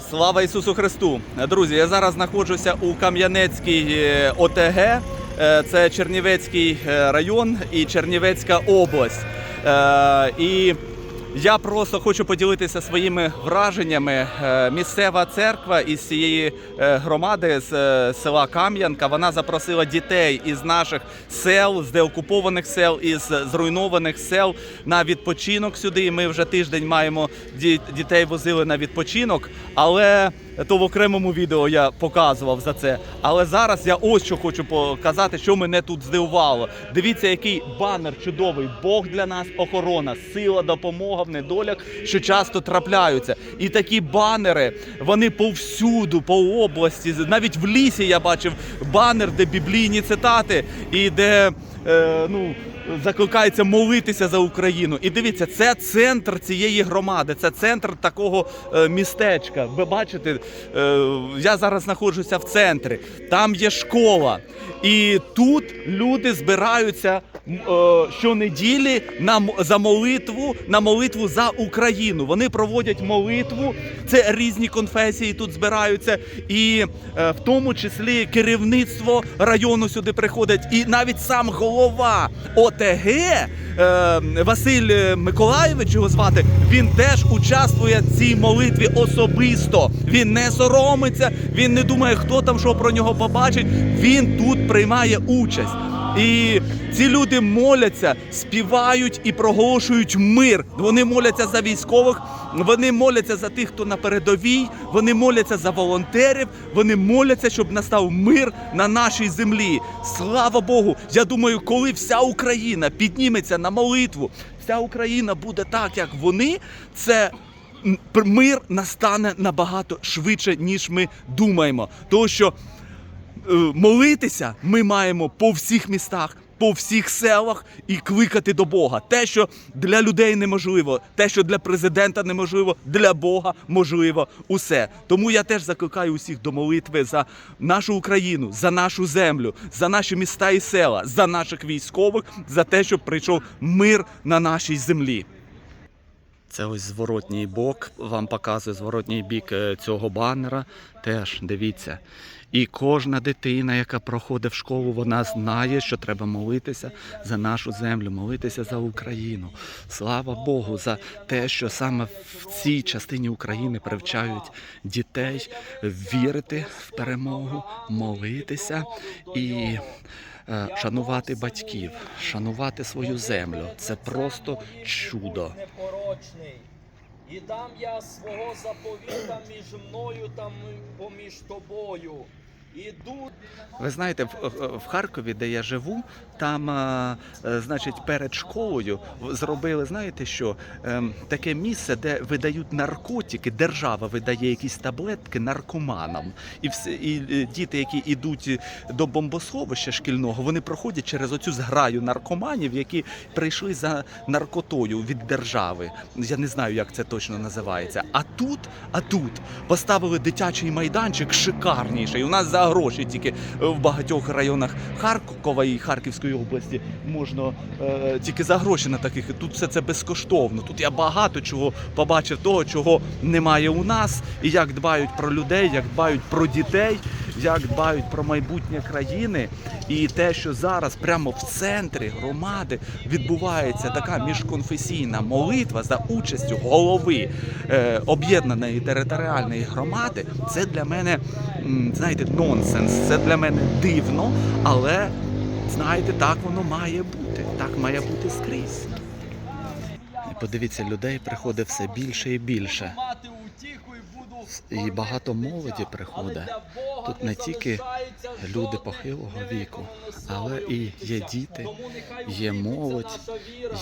Слава Ісусу Христу! Друзі, я зараз знаходжуся у Кам'янецькій е, ОТГ. Е, Це Чернівецький е, район і Чернівецька область. І я просто хочу поділитися своїми враженнями. Е, Місцева церква із цієї е, громади з е, села Кам'янка. Вона запросила дітей із наших сел, з деокупованих сел, із зруйнованих сел на відпочинок сюди. Ми вже тиждень маємо ді- дітей возили на відпочинок, але то в окремому відео я показував за це. Але зараз я ось що хочу показати, що мене тут здивувало. Дивіться, який банер чудовий. Бог для нас охорона, сила, допомога в недолях, що часто трапляються. І такі банери вони повсюду, по області, навіть в лісі я бачив банер, де біблійні цитати, і де е, ну. Закликається молитися за Україну. І дивіться, це центр цієї громади, це центр такого е, містечка. Ви бачите, е, я зараз знаходжуся в центрі. Там є школа. І тут люди збираються е, щонеділі на за молитву, на молитву за Україну. Вони проводять молитву. Це різні конфесії тут збираються, і в тому числі керівництво району сюди приходить, і навіть сам голова ОТГ е, Василь Миколаєвич його звати. Він теж участвує в цій молитві особисто. Він не соромиться, він не думає, хто там що про нього побачить. Він тут приймає участь. І ці люди моляться, співають і проголошують мир. Вони моляться за військових, вони моляться за тих, хто на передовій, вони моляться за волонтерів, вони моляться, щоб настав мир на нашій землі. Слава Богу! Я думаю, коли вся Україна підніметься на молитву, вся Україна буде так, як вони, це. Мир настане набагато швидше, ніж ми думаємо. Тому що молитися ми маємо по всіх містах, по всіх селах і кликати до Бога. Те, що для людей неможливо, те, що для президента неможливо, для Бога можливо усе. Тому я теж закликаю усіх до молитви за нашу Україну, за нашу землю, за наші міста і села, за наших військових, за те, щоб прийшов мир на нашій землі. Це ось зворотній бок. Вам показує зворотній бік е, цього банера. Теж дивіться. І кожна дитина, яка проходить в школу, вона знає, що треба молитися за нашу землю, молитися за Україну. Слава Богу, за те, що саме в цій частині України привчають дітей вірити в перемогу, молитися і шанувати батьків, шанувати свою землю. Це просто чудо. І дам я свого заповіта між мною та поміж тобою. Ви знаєте, в, в- Харкові, де я живу, там, а, е, значить, перед школою зробили, знаєте що, ем, таке місце, де видають наркотики, держава видає якісь таблетки наркоманам. І, все, і е, діти, які йдуть до бомбосховища шкільного, вони проходять через оцю зграю наркоманів, які прийшли за наркотою від держави. Я не знаю, як це точно називається. А тут, а тут поставили дитячий майданчик шикарніший. У нас за гроші тільки в багатьох районах Харкова і Харківської області можна е, тільки за гроші на таких. Тут все це безкоштовно. Тут я багато чого побачив, того, чого немає у нас, і як дбають про людей, як дбають про дітей, як дбають про майбутнє країни. І те, що зараз прямо в центрі громади відбувається така міжконфесійна молитва за участю голови е, об'єднаної територіальної громади, це для мене, знаєте, нонсенс. Це для мене дивно, але знаєте, так воно має бути. Так має бути скрізь. Подивіться, людей приходить все більше і більше. мати утіху і багато молоді приходить. Тут не тільки люди похилого віку, але і є діти, є молодь,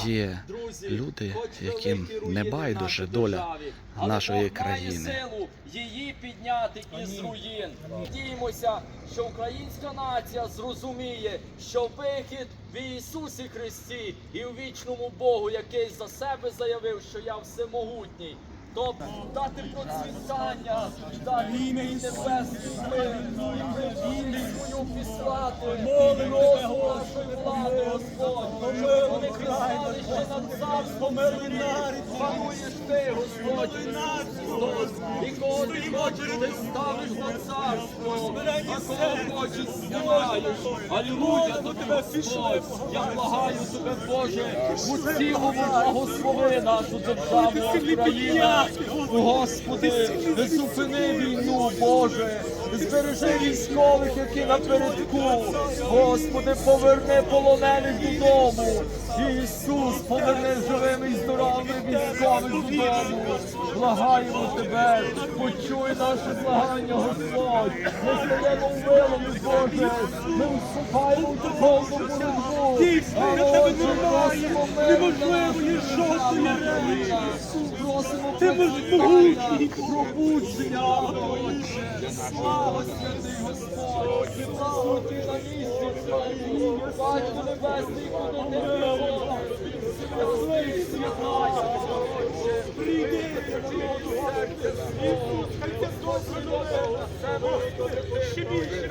є люди, яким не байдуже доля нашої країни. її підняти із руїн. Надіємося, що українська нація зрозуміє, що вихід в Ісусі Христі і у вічному Богу, який за себе заявив, що я всемогутній. Тобто дати процвітання, дати небесний мир, і свою післати, Господи, влади, Господь, вони кричали ще над царством. Пануєш ти, Господь, і кожен ти ставиш на царство, а кого хочеш знімаєш. Алілуя тобі, Господь, я благаю тебе, Боже, у цілому благослови нашу державу Україна. Господи, зупини війну, Боже, збережи військових, які напередку. Господи, поверни полонених додому. Ісус, поверни живими і здоровими військових додому. Благаємо тебе, почуй наше благання, Господь. Ми стаємо милому, Боже. Ми вступаємо в духовну боротьбу. А отже, просимо Неможливо є жодної речі. Просимо Ти процвітання, пробудження. Слава святий Господь, ти на місці своєму. Батько Небесний, куди ти прийшов? Святий, святай, Ще більше